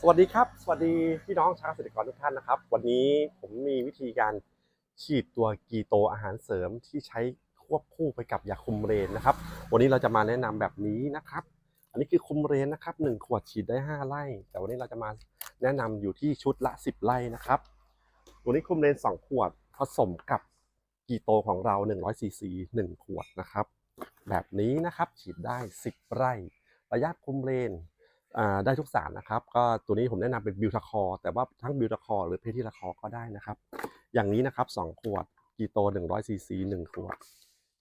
สวัสดีครับ สวัสดีพี่น้องชาวเกษตรกรทุกท่านนะครับ วันนี้ผมมีวิธีการฉีดตัวกีโตอาหารเสริมที่ใช้ควบคู่ไปกับยาคุมเรนนะครับ วันนี้เราจะมาแนะนำแบบนี้นะครับ อันนี้คือคุมเรนนะครับหนึ่งขวดฉีดได้ 5 ไร่ แต่วันนี้เราจะมาแนะนำอยู่ที่ชุดละ 10 ไร่นะครับ วันนี้คุมเรน 2 ขวดผสมกับกีโตของเรา100ซีซี1ขวดนะครับ แบบนี้นะครับฉีดได้ 10 ไร่ ระยะคุมเรน ได้ทุกสารนะครับ ก็ตัวนี้ผมแนะนำเป็นบิวทาคอร์แต่ว่าทั้งบิวทาคอร์หรือเพทิลาคอร์ก็ได้นะครับ อย่างนี้นะครับ 2 ขวดกีโต100ซีซี1ขวด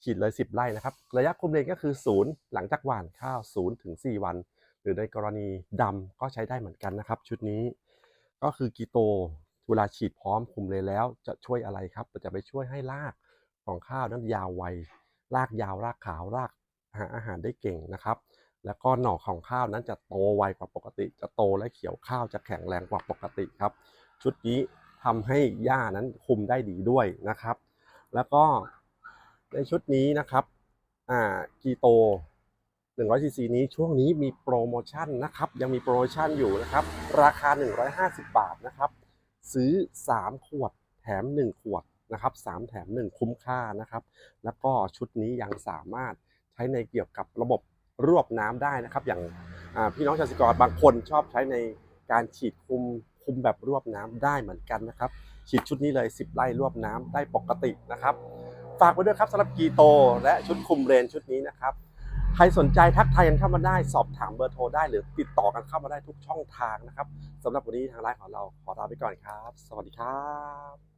ฉีดเลย 10 ไร่นะครับ ระยะคุมเลนก็คือ 0 หลังจากหว่านข้าว0ถึง4วัน หรือในกรณีดำก็ใช้ได้เหมือนกันนะครับ ชุดนี้ก็คือกีโตเวลาฉีดพร้อมคุมเลนแล้วจะช่วยอะไรครับจะไปช่วยให้รากของข้าวนั้นยาวไวรากยาวรากขาวรากหาอาหารได้เก่งนะครับ แล้วก็หน่อของข้าวนั้นจะโตไวกว่าปกติ จะโตและเขียวข้าวจะแข็งแรงกว่าปกติครับ ชุดนี้ทำให้หญ้านั้นคุมได้ดีด้วยนะครับ แล้วก็ในชุดนี้นะครับอ่ากีโต100ซีซีนี้ช่วงนี้มีโปรโมชั่นนะครับ ยังมีโปรโมชั่นอยู่นะครับ ราคา 150 บาทนะครับ ซื้อ 3 ขวดแถม 1 ขวดนะครับ 3 แถม 1 คุ้มค่านะครับ แล้วก็ชุดนี้ยังสามารถใช้ในเกี่ยวกับระบบ รวบน้ำได้นะครับ อย่างพี่น้องเกษตรกรบางคนชอบใช้ในการฉีดคุมคุมแบบรวบน้ำได้เหมือนกันนะครับ ฉีดชุดนี้เลย 10 ไร่รวบน้ำได้ปกตินะครับ ฝากไว้ด้วยครับสำหรับกีโต และชุดคุมเรนชุดนี้นะครับใครสนใจทักทายกันเข้ามาได้สอบถามเบอร์โทรได้หรือติดต่อกันเข้ามาได้ทุกช่องทางนะครับสำหรับวันนี้ทางไลน์ของเราขอลาไปก่อนครับ สวัสดีครับ